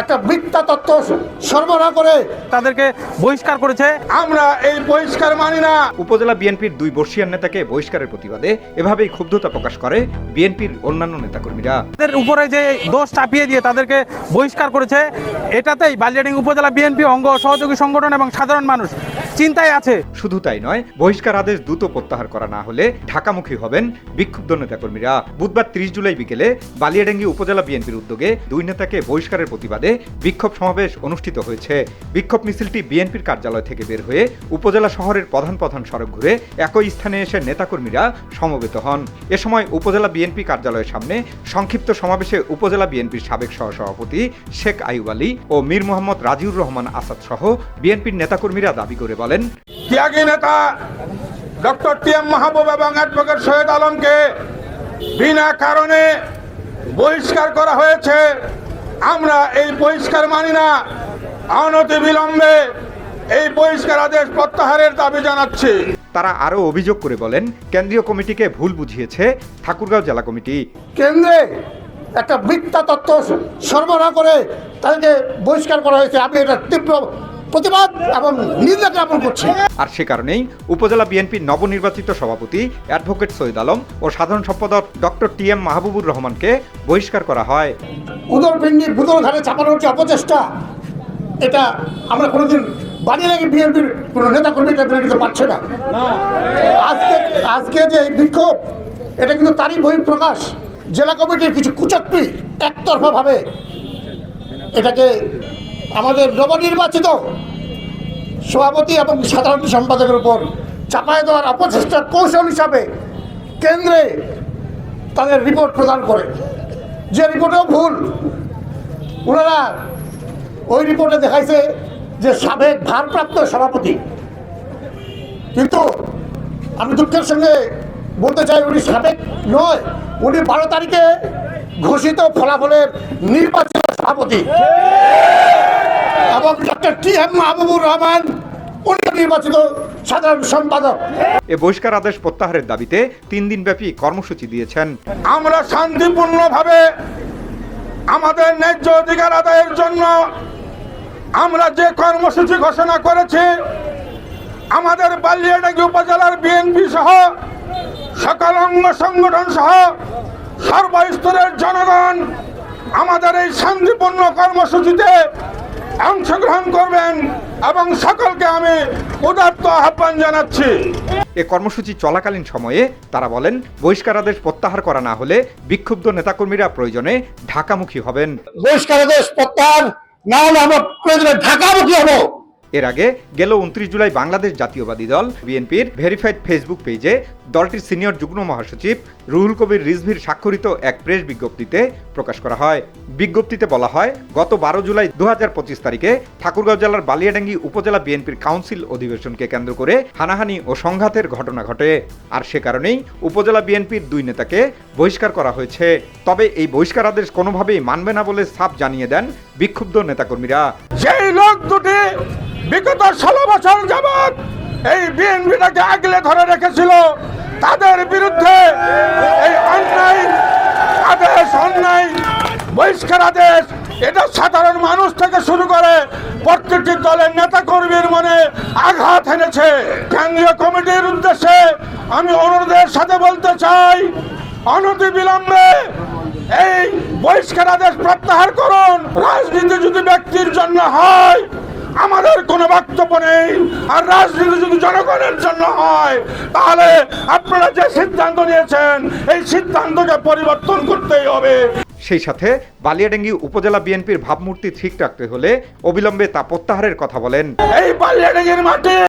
একটা মিথ্যা তত্ত্ব সরবরাহ করে তাদেরকে বহিষ্কার করেছে। আমরা এই বহিষ্কার মানি না। উপজেলা বিএনপির দুই বর্ষিয়ান নেতাকে বহিষ্কারের প্রতিবাদে এভাবেই ক্ষুব্ধতা প্রকাশ করে বিএনপির অন্যান্য নেতাকর্মীরা। তাদের উপরে যে দোষ চাপিয়ে দিয়ে তাদেরকে বহিষ্কার করেছে এটাতেই বালিয়াডিং উপজেলা বিএনপি অঙ্গ সহযোগী সংগঠন এবং সাধারণ মানুষ চিন্তায় আছে। শুধু তাই নয়, বহিষ্কার আদেশ দ্রুত প্রত্যাহার করা না হলে ঢাকামুখী হবেন বিক্ষুব্ধ নেতাকর্মীরা। বুধবার ত্রিশ জুলাই বিকেলে বালিয়াডাঙ্গি উপজেলা বিএনপির উদ্যোগে দুই নেতাকে বহিষ্কারের প্রতিবাদে বিক্ষোভ সমাবেশ অনুষ্ঠিত হয়েছে। বিক্ষোভ মিছিলটি বিএনপির কার্যালয় থেকে বের হয়ে উপজেলা শহরের প্রধান প্রধান সড়ক ঘুরে একই স্থানে এসে নেতাকর্মীরা সমবেত হন। এ সময় উপজেলা বিএনপি কার্যালয়ের সামনে সংক্ষিপ্ত সমাবেশে উপজেলা বিএনপির সাবেক সহসভাপতি শেখ আইয়ুব আলী ও মীর মোহাম্মদ রাজিউর রহমান আসাদ সহ বিএনপির নেতাকর্মীরা দাবি করে বলেন। ত্যাগী নেতা ডক্টর টি এম মাহবুব এবং অ্যাডভোকেট সৈয়দ আলমকে বিনা কারণে বহিষ্কার করা হয়েছে। আমরা এই বহিষ্কার মানি না। অনতি বিলম্বে এই বহিষ্কার আদেশ প্রত্যাহারের দাবি জানাচ্ছি। তারা আরও অভিযোগ করে বলেন কেন্দ্রীয় কমিটিকে ভুল বুঝিয়েছে ঠাকুরগাঁও জেলা কমিটি। কেন্দ্রে একটা মিথ্যা তত্ত্ব সরবরাহ করে তাদেরকে বহিষ্কার করা হয়েছে। আমি এটা তীব্র প্রতিবাদ এবং নিন্দা জ্ঞাপন করছি। আর সে কারণেই উপজেলা বিএনপির নবনির্বাচিত সভাপতি অ্যাডভোকেট সৈয়দ আলম ও সাধারণ সম্পাদক ডক্টর টি এম মাহবুবুর রহমানকে বহিষ্কার করা হয়। উদরপিণ্ডি বুদর ঘাটে চাপানোর যে অপচেষ্টা এটা আমরা কোনোদিন বাড়িয়ে রেখে বিএনপির কোনো নেতা কর্মীরা মেনে নিতে পারছে না। আজকে আজকে যে এই বিক্ষোভ এটা কিন্তু তারই বহিঃপ্রকাশ। জেলা কমিটির কিছু কুচক্রি একতরফাভাবে এটাকে আমাদের নবনির্বাচিত সভাপতি এবং সাধারণ সম্পাদকের উপর চাপায় দেওয়ার অপচেষ্টার কৌশল হিসাবে কেন্দ্রে তাদের রিপোর্ট প্রদান করে। যে রিপোর্টেও ভুল, ওনারা ওই রিপোর্টে দেখাইছে যে সাবেক ভারপ্রাপ্ত সভাপতি। কিন্তু আমি দুঃখের সঙ্গে বলতে চাই, উনি সাবেক নয়, উনি বারো তারিখে ঘোষিত ফলাফলের নির্বাচিত সভাপতি। এবং doctor T M Mahbubur Rahman নির্বাচিত সাধারণ সম্পাদক। এ বহিষ্কার আদেশ প্রত্যাহারের দাবিতে তিন দিনব্যাপী কর্মসূচি দিয়েছেন। আমরা শান্তিপূর্ণভাবে আমাদের ন্যায্য অধিকার আদায়ের জন্য আমরা যে কর্মসূচি ঘোষণা করেছি আমাদের বালিয়াডাঙ্গি উপজেলার বিএনপি সহ সকল অঙ্গ সংগঠন সহ সর্বস্তরের জনগণ আমাদের এই শান্তিপূর্ণ কর্মসূচিতে অংশগ্রহণ করবেন এবং সকলকে আমি উদাত্ত আহ্বান জানাচ্ছি। এ কর্মসূচি চলাকালীন সময়ে তারা বলেন বহিষ্কার আদেশ প্রত্যাহার করা না হলে বিক্ষুব্ধ নেতাকর্মীরা প্রয়োজনে ঢাকামুখী হবেন। বহিষ্কার আদেশ প্রত্যাহার না হলে আমরা প্রয়োজনে ঢাকামুখী হব। এর আগে গেল উনত্রিশ জুলাই বাংলাদেশ জাতীয়বাদী দল, বিএনপির ভেরিফাইড ফেসবুক পেজে দলটির সিনিয়র যুগ্ম মহাসচিব রুহুল কবির রিজভির স্বাক্ষরিত এক প্রেস বিজ্ঞপ্তিতে প্রকাশ করা হয়। বিজ্ঞপ্তিতে বলা হয়, গত বারো জুলাই দু হাজার পঁচিশ তারিখে ঠাকুরগাঁও জেলার বালিয়াডাঙ্গি উপজেলা বিএনপির কাউন্সিল অধিবেশনকে কেন্দ্র করে হানাহানি ও সংঘাতের ঘটনা ঘটে। আর সে কারণেই উপজেলা বিএনপির দুই নেতাকে বহিষ্কার করা হয়েছে। তবে এই বহিষ্কার আদেশ কোনোভাবেই মানবে না বলে সাফ জানিয়ে দেন বিক্ষুব্ধ নেতাকর্মীরা। বিগত ষোলো বছর যাবৎ এই বিএনপিটাকে আগলে ধরে রেখেছিল। তাদের বিরুদ্ধে এই অন্যায় আদেশ, অন্যায়, বহিষ্কার আদেশ, এটা সাধারণ মানুষ থেকে শুরু করে প্রত্যেকটি দলের নেতা কর্মীর মনে আঘাত এনেছে। কেন্দ্রীয় কমিটির উদ্দেশ্যে আমি অনুরোধের সাথে বলতে চাই অনতি বিলম্বে এই বহিষ্কার আদেশ প্রত্যাহার করুন। রাজনীতি যদি ব্যক্তির জন্য হয় আমাদের কোনো বক্তব্য নেই। আর রাজনীতি যদি জনগণের জন্য হয় তাহলে আপনারা যে সিদ্ধান্ত নিয়েছেন এই সিদ্ধান্তকে পরিবর্তন করতেই হবে। সেই সাথে বালিয়াডেঙ্গি উপজেলা বিএনপির ভাবমূর্তি ঠিক রাখতে হলে অবিলম্বে তা প্রত্যাহারের কথা বলেন। এই বালিয়াডেঙ্গির মাটি